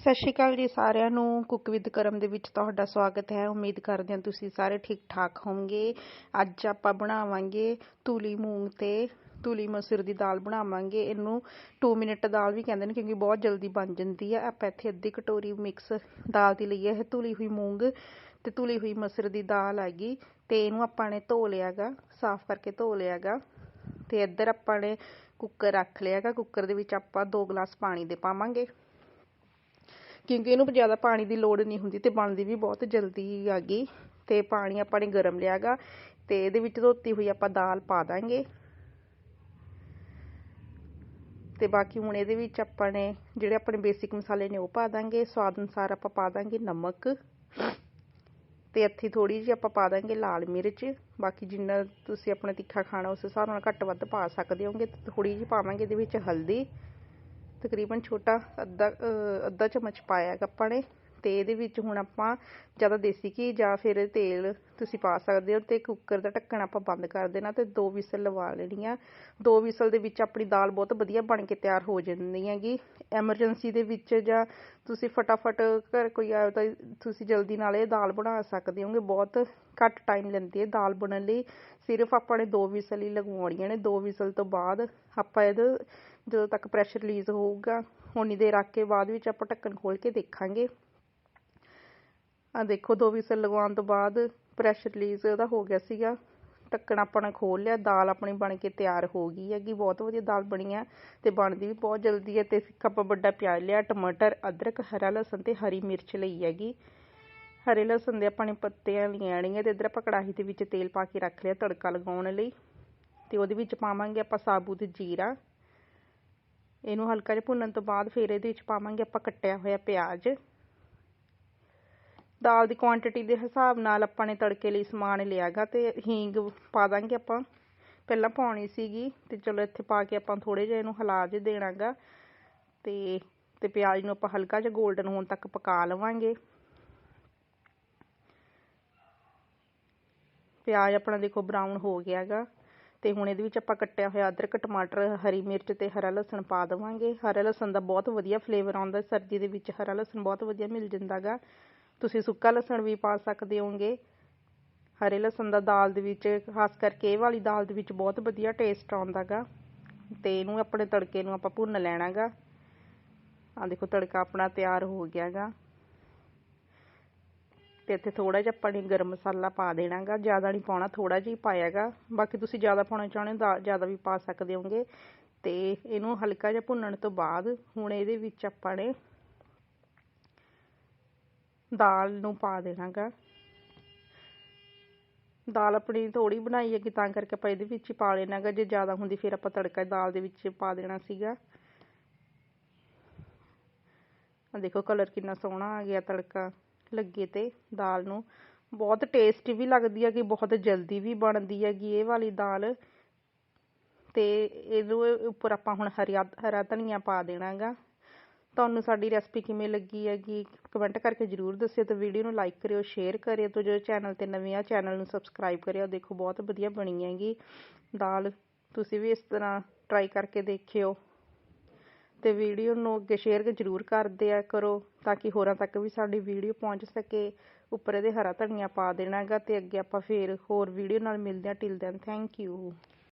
ਸਤਿ ਸ਼੍ਰੀ ਅਕਾਲ ਜੀ ਸਾਰਿਆਂ ਨੂੰ। ਕੁੱਕ ਵਿਦ ਕਰਮ ਦੇ ਵਿੱਚ ਤੁਹਾਡਾ ਸਵਾਗਤ ਹੈ। ਉਮੀਦ ਕਰਦੇ ਹਾਂ ਤੁਸੀਂ ਸਾਰੇ ਠੀਕ ਠਾਕ ਹੋਵੋਗੇ। ਅੱਜ ਆਪਾਂ ਬਣਾਵਾਂਗੇ ਤੂਲੀ ਮੂੰਗ ਤੇ ਤੂਲੀ ਮਸਰ ਦੀ ਦਾਲ ਬਣਾਵਾਂਗੇ। ਇਹਨੂੰ 2 ਮਿੰਟ ਦਾਲ ਵੀ ਕਹਿੰਦੇ ਨੇ ਕਿਉਂਕਿ ਬਹੁਤ ਜਲਦੀ ਬਣ ਜਾਂਦੀ ਹੈ ਆਪਾਂ ਇੱਥੇ ਅੱਧੀ ਕਟੋਰੀ ਮਿਕਸ ਦਾਲ ਦੀ ਲਈ ਹੈ ਤੁਲੀ ਹੋਈ ਮੂੰਗ ਤੇ ਤੁਲੀ ਹੋਈ ਮਸਰ ਦੀ ਦਾਲ ਹੈਗੀ ਤੇ ਇਹਨੂੰ ਆਪਾਂ ਨੇ ਧੋ ਲਿਆਗਾ। ਸਾਫ਼ ਕਰਕੇ ਧੋ ਲਿਆਗਾ। ਤੇ ਇੱਧਰ ਆਪਾਂ ਨੇ ਕੁੱਕਰ ਰੱਖ ਲਿਆਗਾ। ਕੁੱਕਰ ਦੇ ਵਿੱਚ ਆਪਾਂ 2 ਗਲਾਸ ਪਾਣੀ ਦੇ ਪਾਵਾਂਗੇ। ਕਿਉਂਕਿ ਇਹਨੂੰ ਜ਼ਿਆਦਾ ਪਾਣੀ ਦੀ ਲੋੜ ਨਹੀਂ ਹੁੰਦੀ ਅਤੇ ਬਣਦੀ ਵੀ ਬਹੁਤ ਜਲਦੀ ਆ ਗਈ ਤੇ ਪਾਣੀ ਆਪਾਂ ਨੇ ਗਰਮ ਲਿਆ ਗਾ ਅਤੇ ਇਹਦੇ ਵਿੱਚ ਧੋਤੀ ਹੋਈ ਆਪਾਂ ਦਾਲ ਪਾ ਦਾਂਗੇ। ਤੇ ਬਾਕੀ ਹੁਣ ਇਹਦੇ ਵਿੱਚ ਆਪਾਂ ਨੇ ਜਿਹੜੇ ਆਪਣੇ ਬੇਸਿਕ ਮਸਾਲੇ ਨੇ ਉਹ ਪਾ ਦਾਂਗੇ। ਸਵਾਦ ਅਨੁਸਾਰ ਆਪਾਂ ਪਾ ਦਾਂਗੇ ਨਮਕ। ਤੇ ਇੱਥੇ ਥੋੜੀ ਜਿਹੀ ਆਪਾਂ ਪਾ ਦਾਂਗੇ ਲਾਲ ਮਿਰਚ। ਬਾਕੀ ਜਿੰਨਾ ਤੁਸੀਂ ਆਪਣਾ ਤਿੱਖਾ ਖਾਣਾ ਉਸ ਹਿਸਾਬ ਨਾਲ ਘੱਟ ਵੱਧ ਪਾ ਸਕਦੇ ਹੋਗੇ। ਥੋੜੀ ਜਿਹੀ ਪਾਵਾਂਗੇ ਇਹਦੇ ਵਿੱਚ ਹਲਦੀ। ਤਕਰੀਬਨ ਛੋਟਾ ਅੱਧਾ ਅੱਧਾ ਚਮਚ ਪਾਇਆ ਆਪਾਂ ਨੇ। ਅਤੇ ਇਹਦੇ ਵਿੱਚ ਹੁਣ ਆਪਾਂ ਜ਼ਿਆਦਾ ਦੇਸੀ ਘੀ ਜਾਂ ਫਿਰ ਤੇਲ ਤੁਸੀਂ ਪਾ ਸਕਦੇ ਹੋ ਅਤੇ ਕੁੱਕਰ ਦਾ ਢੱਕਣ ਆਪਾਂ ਬੰਦ ਕਰ ਦੇਣਾ ਅਤੇ ਦੋ ਵਿਸਲ ਲਵਾ ਲੈਣੀਆਂ ਦੋ ਵਿਸਲ ਦੇ ਵਿੱਚ ਆਪਣੀ ਦਾਲ ਬਹੁਤ ਵਧੀਆ ਬਣ ਕੇ ਤਿਆਰ ਹੋ ਜਾਂਦੀ ਹੈਗੀ। ਐਮਰਜੈਂਸੀ ਦੇ ਵਿੱਚ ਜਾਂ ਤੁਸੀਂ ਫਟਾਫਟ ਘਰ ਕੋਈ ਆਇਆ ਤਾਂ ਤੁਸੀਂ ਜਲਦੀ ਨਾਲ ਇਹ ਦਾਲ ਬਣਾ ਸਕਦੇ ਹੋਗੇ। ਬਹੁਤ ਘੱਟ ਟਾਈਮ ਲੈਂਦੀ ਹੈ ਦਾਲ ਬਣਨ ਲਈ। ਸਿਰਫ ਆਪਾਂ ਨੇ ਦੋ ਵਿਸਲ ਹੀ ਲਗਵਾਉਣੀਆਂ ਨੇ। ਦੋ ਵਿਸਲ ਤੋਂ ਬਾਅਦ ਆਪਾਂ ਇਹਦਾ ਜਦੋਂ ਤੱਕ ਪ੍ਰੈਸ਼ਰ ਰਿਲੀਜ਼ ਹੋਊਗਾ ਉਨੀ ਦੇਰ ਰੱਖ ਕੇ ਬਾਅਦ ਵਿੱਚ ਆਪਾਂ ਢੱਕਣ ਖੋਲ੍ਹ ਕੇ ਦੇਖਾਂਗੇ। ਆ ਦੇਖੋ, ਦੋ ਵਿਸਲ ਲਗਵਾਉਣ ਤੋਂ ਬਾਅਦ ਪ੍ਰੈਸ਼ਰ ਰਿਲੀਜ਼ ਉਹਦਾ ਹੋ ਗਿਆ ਸੀਗਾ। ਢੱਕਣ ਆਪਾਂ ਨੇ ਖੋਲ ਲਿਆ, ਦਾਲ ਆਪਣੀ ਬਣ ਕੇ ਤਿਆਰ ਹੋ ਗਈ ਹੈਗੀ, ਬਹੁਤ ਵਧੀਆ ਦਾਲ ਬਣੀ ਹੈ ਤੇ ਬਣਦੀ ਵੀ ਬਹੁਤ ਜਲਦੀ ਹੈ ਤੇ ਇੱਕ ਆਪਾਂ ਵੱਡਾ ਪਿਆਜ਼ ਲਿਆ, ਟਮਾਟਰ, ਅਦਰਕ, ਹਰਾ ਲਸਣ ਤੇ ਹਰੀ ਮਿਰਚ ਲਈ ਹੈਗੀ। ਹਰੇ ਲਸਣ ਦੇ ਆਪਾਂ ਨੇ ਪੱਤੀਆਂ ਲੈਣੀਆਂ ਤੇ ਇਧਰ ਆਪਾਂ ਕੜਾਹੀ ਦੇ ਵਿੱਚ ਤੇਲ ਪਾ ਕੇ ਰੱਖ ਲਿਆ ਤੜਕਾ ਲਗਾਉਣ ਲਈ। ਤੇ ਉਹਦੇ ਵਿੱਚ ਪਾਵਾਂਗੇ ਆਪਾਂ ਸਾਬੂਤ ਜੀਰਾ। ਇਹਨੂੰ ਹਲਕਾ ਜਿਹਾ ਭੁੰਨਣ ਤੋਂ ਬਾਅਦ ਫਿਰ ਇਹਦੇ ਵਿੱਚ ਪਾਵਾਂਗੇ ਆਪਾਂ ਕੱਟਿਆ ਹੋਇਆ ਪਿਆਜ਼। ਦਾਲ ਦੀ ਕੁਆਂਟਿਟੀ ਦੇ ਹਿਸਾਬ ਨਾਲ ਆਪਾਂ ਨੇ ਤੜਕੇ ਲਈ ਸਮਾਨ ਲਿਆਗਾ ਤੇ ਹੀਂਗ ਪਾ ਦਾਂਗੇ ਆਪਾਂ। ਪਹਿਲਾਂ ਪਾਉਣੀ ਸੀਗੀ ਤੇ ਚਲੋ ਇੱਥੇ ਪਾ ਕੇ ਆਪਾਂ ਥੋੜੇ ਜਿਹਾ ਇਹਨੂੰ ਹਿਲਾ ਜੇ ਦੇਣਾਗਾ ਤੇ ਤੇ ਪਿਆਜ਼ ਨੂੰ ਆਪਾਂ ਹਲਕਾ ਜਿਹਾ 골ਡਨ ਹੋਣ ਤੱਕ ਪਕਾ ਲਵਾਂਗੇ। ਪਿਆਜ਼ ਆਪਣਾ ਦੇਖੋ ਬਰਾਊਨ ਹੋ ਗਿਆਗਾ ਤੇ ਹੁਣ ਇਹਦੇ ਵਿੱਚ ਆਪਾਂ ਕੱਟਿਆ ਹੋਇਆ ਅਦਰਕ, ਟਮਾਟਰ, ਹਰੀ ਮਿਰਚ ਤੇ ਹਰਾ ਲਸਣ ਪਾ ਦੇਵਾਂਗੇ। ਹਰਾ ਲਸਣ ਦਾ ਬਹੁਤ ਵਧੀਆ ਫਲੇਵਰ ਆਉਂਦਾ, ਸਰਦੀ ਦੇ ਵਿੱਚ ਹਰਾ ਲਸਣ ਬਹੁਤ ਵਧੀਆ ਮਿਲ ਜਾਂਦਾਗਾ ਤੁਸੀਂ ਸੁੱਕਾ ਲਸਣ ਵੀ ਪਾ ਸਕਦੇ ਹੋਗੇ ਹਰੇ ਲਸਣ ਦਾ ਦਾਲ ਦੇ ਵਿੱਚ, ਖਾਸ ਕਰਕੇ ਇਹ ਵਾਲੀ ਦਾਲ ਦੇ ਵਿੱਚ ਬਹੁਤ ਵਧੀਆ ਟੇਸਟ ਆਉਂਦਾ ਗਾ ਅਤੇ ਇਹਨੂੰ ਆਪਣੇ ਤੜਕੇ ਨੂੰ ਆਪਾਂ ਭੁੰਨ ਲੈਣਾ ਗਾ ਆ ਦੇਖੋ, ਤੜਕਾ ਆਪਣਾ ਤਿਆਰ ਹੋ ਗਿਆ ਗਾ ਤੇ ਇੱਥੇ ਥੋੜਾ ਜਿਹਾ ਆਪਾਂ ਨੇ ਗਰਮ ਮਸਾਲਾ ਪਾ ਦੇਣਾਗਾ। ਜ਼ਿਆਦਾ ਨਹੀਂ ਪਾਉਣਾ ਥੋੜਾ ਜਿਹਾ ਹੀ ਪਾਇਆਗਾ। ਬਾਕੀ ਤੁਸੀਂ ਜ਼ਿਆਦਾ ਪਾਉਣਾ ਚਾਹੁੰਦੇ ਹੋ ਜ਼ਿਆਦਾ ਵੀ ਪਾ ਸਕਦੇ ਹੋਗੇ ਤੇ ਇਹਨੂੰ ਹਲਕਾ ਜਿਹਾ ਭੁੰਨਣ ਤੋਂ ਬਾਅਦ ਹੁਣ ਇਹਦੇ ਵਿੱਚ ਆਪਾਂ ਨੇ ਦਾਲ ਨੂੰ ਪਾ ਦੇਣਾਗਾ। ਦਾਲ ਆਪਣੀ ਥੋੜੀ ਬਣਾਈ ਹੈਗੀ, ਤਾਂ ਕਰਕੇ ਆਪਾਂ ਇਹਦੇ ਵਿੱਚ ਹੀ ਪਾ ਲੈਣਾਗਾ। ਜੇ ਜ਼ਿਆਦਾ ਹੁੰਦੀ, ਫਿਰ ਆਪਾਂ ਤੜਕਾ ਦਾਲ ਦੇ ਵਿੱਚ ਪਾ ਦੇਣਾ ਸੀਗਾ। ਆ ਦੇਖੋ, ਕਲਰ ਕਿੰਨਾ ਸੋਹਣਾ ਆ ਗਿਆ ਤੜਕਾ ਲੱਗੇ ਤੇ ਦਾਲ ਨੂੰ। ਬਹੁਤ ਟੇਸਟੀ ਵੀ ਲੱਗਦੀ ਹੈ ਕਿ ਬਹੁਤ ਜਲਦੀ ਵੀ ਬਣਦੀ ਹੈਗੀ ਇਹ ਵਾਲੀ ਦਾਲ। ਤੇ ਇਹਦੇ ਉੱਪਰ ਆਪਾਂ ਹੁਣ ਹਰੀਆ ਹਰਾ ਧਨੀਆ ਪਾ ਦੇਣਾਗਾ। ਤੁਹਾਨੂੰ ਸਾਡੀ ਰੈਸਪੀ ਕਿਵੇਂ ਲੱਗੀ ਹੈਗੀ ਕਮੈਂਟ ਕਰਕੇ ਜਰੂਰ ਦੱਸਿਓ ਅਤੇ ਵੀਡੀਓ ਨੂੰ ਲਾਈਕ ਕਰਿਓ ਸ਼ੇਅਰ ਕਰਿਓ ਅਤੇ ਜੋ ਚੈਨਲ ਤੇ ਨਵੇਂ ਆ ਚੈਨਲ ਨੂੰ ਸਬਸਕ੍ਰਾਈਬ ਕਰਿਓ, ਦੇਖੋ ਬਹੁਤ ਵਧੀਆ ਬਣੀ ਹੈਗੀ ਦਾਲ। ਤੁਸੀਂ ਵੀ ਇਸ ਤਰ੍ਹਾਂ ਟਰਾਈ ਕਰਕੇ ਦੇਖਿਓ ਅਤੇ ਵੀਡੀਓ ਨੂੰ ਅੱਗੇ ਸ਼ੇਅਰ ਜਰੂਰ ਕਰਦੇ ਆ ਕਰੋ ਤਾਂ ਕਿ ਹੋਰਾਂ ਤੱਕ ਵੀ ਸਾਡੀ ਵੀਡੀਓ ਪਹੁੰਚ ਸਕੇ। ਉੱਪਰ ਇਹਦੇ ਹਰਾ ਧਨੀਆ ਪਾ ਦੇਣਾ ਹੈਗਾ ਅਤੇ ਅੱਗੇ ਆਪਾਂ ਫਿਰ ਹੋਰ ਵੀਡੀਓ ਨਾਲ ਮਿਲਦੇ ਹਾਂ। Till then thank you